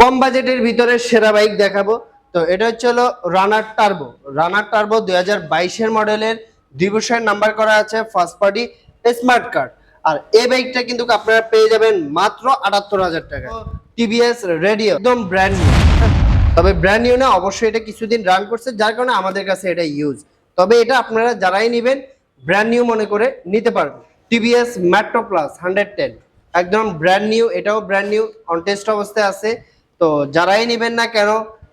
কম বাজেটের ভিতরে সেরা বাইক দেখাবো। তো এটা হচ্ছে হলো রানার টার্বো রানার টার্বো দুই হাজার বাইশের মডেলের দুই বছরের নাম্বার করা আছে ফার্স্ট পার্টি স্মার্ট কার্ড আর এই বাইকটা কিন্তু আপনারা পেয়ে যাবেন মাত্র আটাত্তর হাজার টাকা। টিভিএস রেডিও একদম ব্র্যান্ড নিউ তবে ব্র্যান্ড নিউ না, অবশ্যই এটা কিছুদিন রান করছে, যার কারণে আমাদের কাছে এটা ইউজ তবে এটা আপনারা যারাই নেবেন ব্র্যান্ড নিউ মনে করে নিতে পারবেন। TVS Metro plus hundred ten একদম ব্র্যান্ড নিউ এটাও ব্র্যান্ড নিউ অনটেস্ট অবস্থায় আছে। তো যারাই নেবেন না কেন,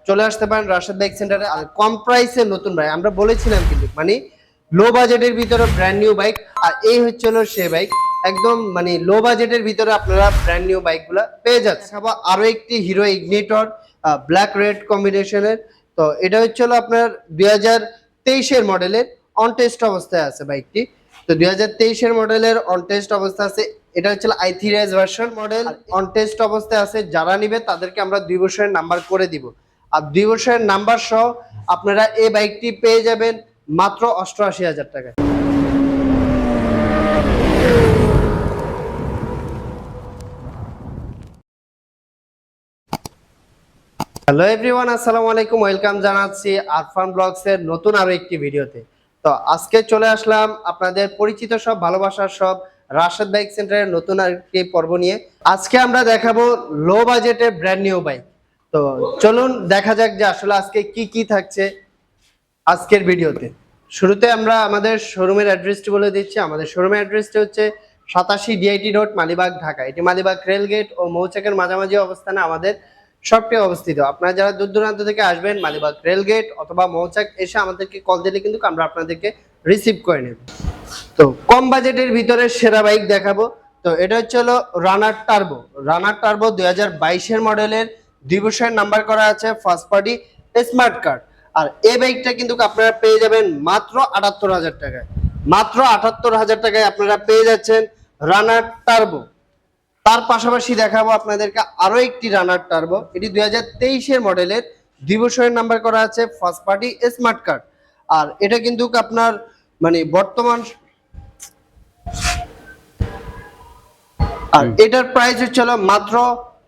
চলে আসতে পারেন রাশেদ বাইক সেন্টারে আর কম প্রাইসে নতুন বাইক আমরা বলেছিলাম কিন্তু মানে লো বাজেটের ভিতরে ব্র্যান্ড নিউ বাইক আর এই হচ্ছে হলো সে বাইক একদম মানে লো বাজেটের ভিতরে আপনারা ব্র্যান্ড নিউ বাইকগুলো পেয়ে যাচ্ছে দেখাবো আরও একটি হিরো ইগনিটর ব্ল্যাক রেড কম্বিনেশনের তো এটা হচ্ছে হলো আপনার দুই হাজার তেইশের মডেলের অন টেস্ট অবস্থায় আছে বাইকটি তো দুই হাজার তেইশের মডেলের অন টেস্ট অবস্থা আছে এটা হচ্ছে I three S version model on test অবস্থায় আছে যারা নিবে তাদেরকে আমরা দুই বছরের নাম্বার করে দিব। আর দুই বছরের নাম্বার সহ আপনারা এই বাইকটি পেয়ে যাবেন মাত্র অষ্টআশি হাজার টাকায়। হ্যালো এভরিওয়ান আসসালামু আলাইকুম ওয়েলকাম জানাচ্ছি আরফান ব্লগস এর নতুন আরও একটি ভিডিওতে। তো আজকে চলে আসলাম আপনাদের পরিচিত সব ভালোবাসার সব রাশেদ বাইক সেন্টারের নতুন আরেকটি পর্ব নিয়ে। আজকে আমরা দেখাবো লো বাজেটের ব্র্যান্ড নিউ বাইক তো চলুন দেখা যাক যে আসলে আজকে কি কি থাকছে আজকের ভিডিওতে। শুরুতে আমরা আমাদের শোরুমের অ্যাড্রেসটি বলে দিচ্ছি। আমাদের শোরুমের অ্যাড্রেসটি হচ্ছে সাতাশি ডিআইটি রোড মালিবাগ, ঢাকা। এটি মালিবাগ রেল গেট ও মৌচাকের মাঝামাঝি অবস্থানে আমাদের শপটি অবস্থিত। আপনারা যারা দূর দূরান্ত থেকে আসবেন মালিবাগ রেল গেট অথবা মৌচাক, এসে আমাদেরকে কল দিলে কিন্তু আমরা আপনাদেরকে রিসিভ করে নেব। তো কম বাজেটের ভিতরে সেরা বাইক দেখাবো। তো এটা হচ্ছে হলো রানার টার্বো রানার টার্বো দুই হাজার বাইশের মডেলের দুই নাম্বার করা আছে ফার্স্ট পার্টি স্মার্ট কার্ড আর এই বাইকটা কিন্তু আপনারা পেয়ে যাবেন মাত্র আটাত্তর হাজার টাকায়। মাত্র আটাত্তর হাজার টাকায় আপনারা পেয়ে যাচ্ছেন রানার টার্বো তার পাশাপাশি দেখাবো আপনাদেরকে আরও একটি রানার টার্বো এটি দুই হাজার তেইশের মডেলের দুই নাম্বার করা আছে ফার্স্ট পার্টি স্মার্ট কার্ড আর এটা কিন্তু আপনার মানে বর্তমান আর এটার প্রাইস হচ্ছে হলো মাত্র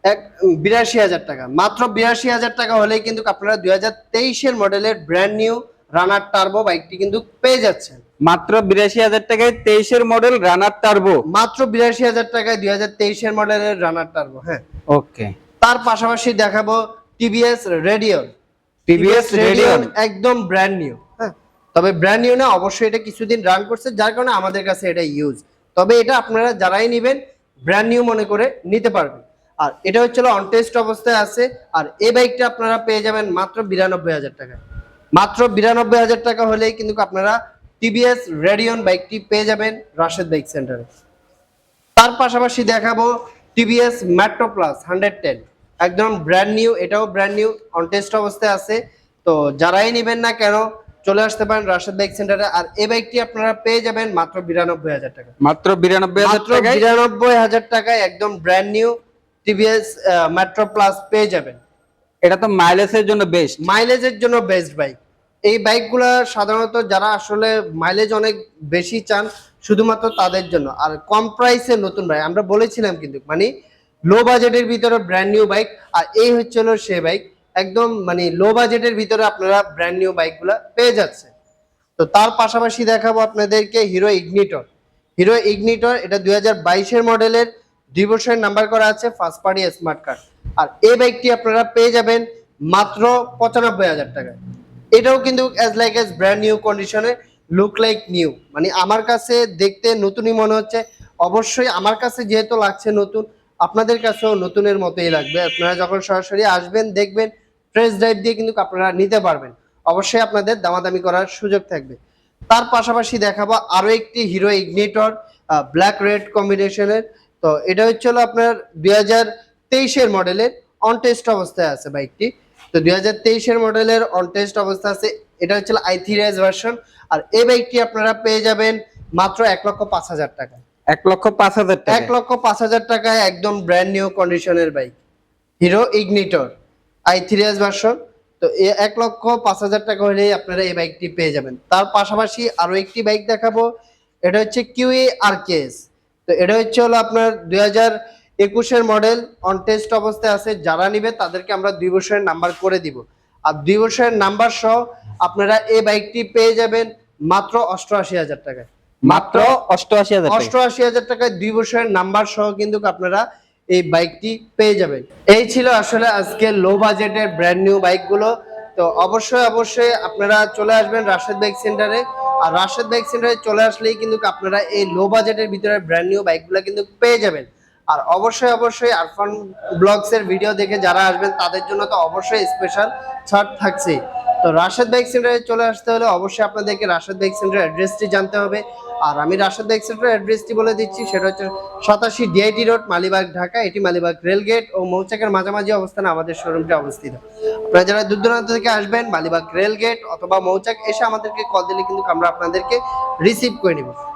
এক বিরাশি হাজার টাকা। মাত্র বিরাশি হাজার টাকা হলেই কিন্তু আপনারা দুই হাজার তেইশের মডেলের ব্র্যান্ড নিউ রানার টার্বো বাইকটি কিন্তু পেয়ে যাচ্ছেন। মাত্র বিরাশি হাজার টাকায় তেইশের মডেল রানার টার্বো মাত্র বিরাশি হাজার টাকায় দুই হাজার তেইশের মডেলের রানার টার্বো হ্যাঁ। ওকে। তার পাশাপাশি দেখাবো টিভিএস রেডিও টিভিএস রেডিয়ন একদম ব্র্যান্ড নিউ হ্যাঁ। তবে ব্র্যান্ড নিউ না অবশ্যই এটা কিছুদিন রান করছে যার কারণে আমাদের কাছে এটা ইউজ তবে এটা আপনারা যারাই নেবেন ব্র্যান্ড নিউ মনে করে নিতে পারবেন। আর এটা হচ্ছে অনটেস্ট অবস্থায় আছে। আর এই বাইকটা আপনারা পেয়ে যাবেন মাত্র বিরানব্বই হাজার টাকায় মাত্র বিরানব্বই হাজার টাকা হলেই কিন্তু আপনারা টিভিএস রেডিয়ন বাইকটি পেয়ে যাবেন রাশেদ বাইক সেন্টারে তার পাশাপাশি দেখাবো TVS Metro Plus hundred ten একদম ব্র্যান্ড নিউ এটাও ব্র্যান্ড নিউ অনটেস্ট অবস্থায় আছে। তো যারাই নেবেন না কেন চলে আসতে পারেন রাশেদ বাইক সেন্টারে। আর এই বাইকটি আপনারা পেয়ে যাবেন মাত্র বিরানব্বই হাজার টাকা। মাত্র বিরানব্বই হাজার মাত্র বিরানব্বই হাজার টাকায় একদম brand new TVS Metro Plus পেয়ে যাবেন। এটা তো মাইলেজের জন্য বেস্ট মাইলেজের জন্য বেস্ট বাইক এই বাইকগুলো সাধারণত যারা আসলে মাইলেজ অনেক বেশি চান শুধুমাত্র তাদের জন্য। আর কম প্রাইসে নতুন বাইক আমরা বলেছিলাম কিন্তু মানে লো বাজেটের ভিতরে ব্র্যান্ড নিউ বাইক আর এই হচ্ছে হলো সে বাইক একদম মানে লো বাজেটের ভিতরে আপনারা ব্র্যান্ড নিউ বাইকগুলো পেয়ে যাচ্ছে তো তার পাশাপাশি দেখাবো আপনাদেরকে হিরো ইগনিটর হিরো ইগনিটর এটা দুই বাইশের মডেলের দুই বছরের নাম্বার করা আছে ফার্স্ট পার্টি স্মার্ট কার্ড আর এই বাইকটি আপনারা পেয়ে যাবেন মাত্র পঁচানব্বই হাজার টাকায়। এটাও কিন্তু as like as brand new কন্ডিশনে লুক লাইক নিউ মানে আমার কাছে দেখতে নতুনই মনে হচ্ছে। অবশ্যই আমার কাছে যেহেতু লাগছে নতুন, আপনাদের কাছেও নতুনের মতোই লাগবে। আপনারা যখন সরাসরি আসবেন, দেখবেন ফ্রেশ ড্রাইভ দিয়ে কিন্তু আপনারা নিতে পারবেন। অবশ্যই আপনাদের দামাদামি করার সুযোগ থাকবে। তার পাশাপাশি দেখাবো আরও একটি হিরো ইগনিটর ব্ল্যাক রেড কম্বিনেশনের তো এটা হচ্ছে হলো আপনার দুই হাজার তেইশের মডেলের অন টেস্ট অবস্থায় আছে বাইকটি। তো দুই হাজার তেইশের মডেলের অন টেস্ট অবস্থা আছে। এটা হচ্ছে আই থ্রি এস ভার্সন আর এই বাইকটি আপনারা পেয়ে যাবেন মাত্র এক লক্ষ পাঁচ হাজার টাকা। এক লক্ষ পাঁচ হাজার এক লক্ষ পাঁচ হাজার টাকায় একদম ব্র্যান্ড নিউ কন্ডিশনের bike. Hero Ignitor I three S version তো এক লক্ষ পাঁচ হাজার টাকা হলেই আপনারা এই বাইকটি পেয়ে যাবেন। তার পাশাপাশি আরও একটি বাইক দেখাবো এটা হচ্ছে কিউএ আর কেএস তো এটা হচ্ছে হলো আপনার দুই হাজার একুশের মডেল অন টেস্ট অবস্থায় আছে। যারা নিবে তাদেরকে আমরা দুই বছরের নাম্বার করে দিব। আর দুই বছরের নাম্বার সহ আপনারা এই বাইকটি পেয়ে যাবেন মাত্র অষ্টআশি হাজার টাকায়। মাত্র অষ্টআশি হাজার অষ্টআশি হাজার টাকায় দুই বছরের নাম্বার সহ কিন্তু আপনারা এই বাইকটি পেয়ে যাবেন এই ছিল আসলে আজকে লো বাজেটের ব্র্যান্ড নিউ বাইকগুলো। তো অবশ্যই অবশ্যই আপনারা চলে আসবেন রাশেদ বাইক সেন্টারে আর রাশেদ বাইক সেন্টারে চলে আসলেই কিন্তু আপনারা এই লো বাজেটের ভিতরে ব্র্যান্ড নিউ বাইকগুলো কিন্তু পেয়ে যাবেন। আর অবশ্যই অবশ্যই আরফান ব্লগস এর ভিডিও দেখে যারা আসবেন, তাদের জন্য তো অবশ্যই স্পেশাল ছাড় থাকছেই। তো রাশেদ বাইক সেন্টারে চলে আসতে হলে অবশ্যই আপনাদেরকে রাশেদ বাইক সেন্টার অ্যাড্রেসটি জানতে হবে। আর আমি রাশেদ এক্সেট্রা অ্যাড্রেসটি বলে দিচ্ছি, সেটা হচ্ছে সাতাশি ডিআইটি রোড মালিবাগ, ঢাকা। এটি মালিবাগ রেলগেট ও মৌচাকের মাঝামাঝি অবস্থানে আমাদের শোরুমটি অবস্থিত। আপনারা যারা দূর দূরান্ত থেকে আসবেন, মালিবাগ রেলগেট অথবা মৌচাক, এসে আমাদেরকে কল দিলে কিন্তু আমরা আপনাদেরকে রিসিভ করে নিব।